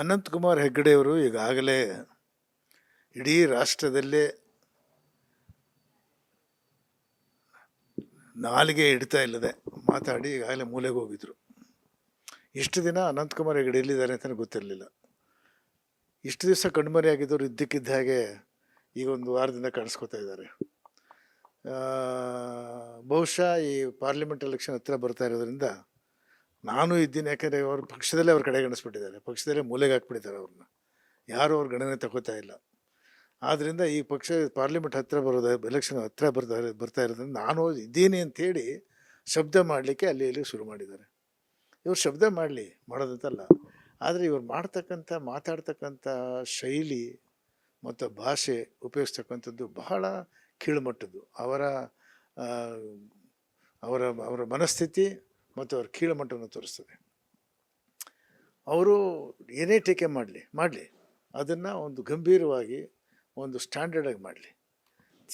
ಅನಂತಕುಮಾರ್ ಹೆಗ್ಗಡೆಯವರು ಈಗಾಗಲೇ ಇಡೀ ರಾಷ್ಟ್ರದಲ್ಲೇ ನಾಲಿಗೆ ಹಿಡಿತಾ ಇಲ್ಲದೆ ಮಾತಾಡಿ ಈಗಾಗಲೇ ಮೂಲೆಗೆ ಹೋಗಿದ್ರು. ಇಷ್ಟು ದಿನ ಅನಂತಕುಮಾರ್ ಹೆಗ್ಡೆ ಎಲ್ಲಿದ್ದಾರೆ ಅಂತ ಗೊತ್ತಿರಲಿಲ್ಲ. ಇಷ್ಟು ದಿವಸ ಕಣ್ಮರೆಯಾಗಿದ್ದವರು ಇದ್ದಕ್ಕಿದ್ದ ಹಾಗೆ ಈಗ ಒಂದು ವಾರದಿಂದ ಕಾಣಿಸ್ಕೊತಾ ಇದ್ದಾರೆ. ಬಹುಶಃ ಈ ಪಾರ್ಲಿಮೆಂಟ್ ಎಲೆಕ್ಷನ್ ಹತ್ತಿರ ಬರ್ತಾ ಇರೋದ್ರಿಂದ ನಾನು ಇದ್ದೀನಿ, ಯಾಕಂದರೆ ಅವ್ರ ಪಕ್ಷದಲ್ಲೇ ಅವ್ರ ಕಡೆಗಣಿಸ್ಬಿಟ್ಟಿದ್ದಾರೆ ಪಕ್ಷದಲ್ಲೇ ಮೂಲೆಗೆ ಹಾಕ್ಬಿಟ್ಟಿದ್ದಾರೆ ಅವ್ರನ್ನ. ಯಾರು ಅವ್ರ ಗಣನೆ ತಗೋತಾ ಇಲ್ಲ. ಆದ್ದರಿಂದ ಈ ಪಕ್ಷ, ಪಾರ್ಲಿಮೆಂಟ್ ಹತ್ತಿರ ಬರೋದು ಎಲೆಕ್ಷನ್ ಹತ್ತಿರ ಬರ್ತಾ ಬರ್ತಾ ಇರೋದ್ರಿಂದ ನಾನು ಇದ್ದೀನಿ ಅಂತೇಳಿ ಶಬ್ದ ಮಾಡಲಿಕ್ಕೆ ಅಲ್ಲಿ ಇಲ್ಲಿ ಶುರು ಮಾಡಿದ್ದಾರೆ. ಇವ್ರು ಶಬ್ದ ಮಾಡಲಿ, ಮಾಡೋದಂತಲ್ಲ. ಆದರೆ ಇವ್ರು ಮಾಡ್ತಕ್ಕಂಥ, ಮಾತಾಡ್ತಕ್ಕಂಥ ಶೈಲಿ ಮತ್ತು ಭಾಷೆ ಉಪಯೋಗಿಸ್ತಕ್ಕಂಥದ್ದು ಬಹಳ ಕೀಳುಮಟ್ಟದ್ದು. ಅವರ ಅವರ ಅವರ ಮನಸ್ಥಿತಿ ಮತ್ತು ಅವ್ರ ಕೀಳುಮಟ್ಟವನ್ನು ತೋರಿಸ್ತದೆ. ಅವರು ಏನೇ ಟೀಕೆ ಮಾಡಲಿ ಮಾಡಲಿ. ಅದನ್ನು ಒಂದು ಗಂಭೀರವಾಗಿ ಒಂದು ಸ್ಟ್ಯಾಂಡರ್ಡಾಗಿ ಮಾಡಲಿ.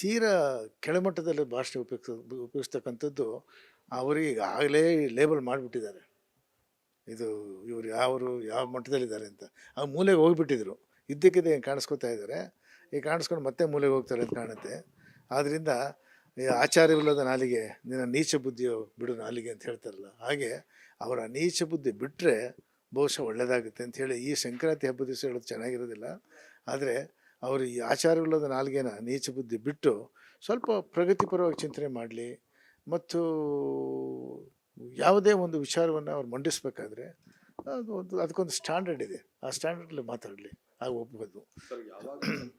ತೀರಾ ಕೆಳಮಟ್ಟದಲ್ಲಿ ಭಾಷೆ ಉಪಯೋಗಿಸ ಉಪಯೋಗಿಸ್ತಕ್ಕಂಥದ್ದು ಅವರಿಗೆ ಈಗಾಗಲೇ ಲೇಬಲ್ ಮಾಡಿಬಿಟ್ಟಿದ್ದಾರೆ. ಇದು ಇವರು ಯಾವರು, ಯಾವ ಮಟ್ಟದಲ್ಲಿದ್ದಾರೆ ಅಂತ. ಆ ಮೂಲೆಗೆ ಹೋಗಿಬಿಟ್ಟಿದ್ರು. ಇದ್ದಕ್ಕಿದ್ದ ಕಾಣಿಸ್ಕೊತಾ ಇದ್ದಾರೆ? ಈಗ ಕಾಣಿಸ್ಕೊಂಡು ಮತ್ತೆ ಮೂಲೆಗೆ ಹೋಗ್ತಾರೆ ಅಂತ ಕಾಣುತ್ತೆ. ಆದ್ದರಿಂದ ಈ ಆಚಾರ್ಯವಿಲ್ಲದ ನಾಲಿಗೆ, ನಿನ್ನ ನೀಚ ಬುದ್ಧಿಯು ಬಿಡು ನಾಲಿಗೆ ಅಂತ ಹೇಳ್ತಾರಲ್ಲ. ಹಾಗೆ ಅವರ ನೀಚ ಬುದ್ಧಿ ಬಿಟ್ಟರೆ ಬಹುಶಃ ಒಳ್ಳೆಯದಾಗುತ್ತೆ ಅಂಥೇಳಿ ಈ ಸಂಕ್ರಾಂತಿ ಹಬ್ಬದ ದಿವಸ ಹೇಳೋದು ಚೆನ್ನಾಗಿರೋದಿಲ್ಲ. ಆದರೆ ಅವರು ಈ ಆಚಾರವಿಲ್ಲದ ನಾಲಿಗೆನ ನೀಚ ಬುದ್ಧಿ ಬಿಟ್ಟು ಸ್ವಲ್ಪ ಪ್ರಗತಿಪರವಾಗಿ ಚಿಂತನೆ ಮಾಡಲಿ ಮತ್ತು ಯಾವುದೇ ಒಂದು ವಿಚಾರವನ್ನು ಅವ್ರು ಮಂಡಿಸ್ಬೇಕಾದ್ರೆ ಅದು ಒಂದು, ಅದಕ್ಕೊಂದು ಸ್ಟ್ಯಾಂಡರ್ಡ್ ಇದೆ. ಆ ಸ್ಟ್ಯಾಂಡರ್ಡಲ್ಲಿ ಮಾತಾಡಲಿ. ಆಗ ಯಾವಾಗ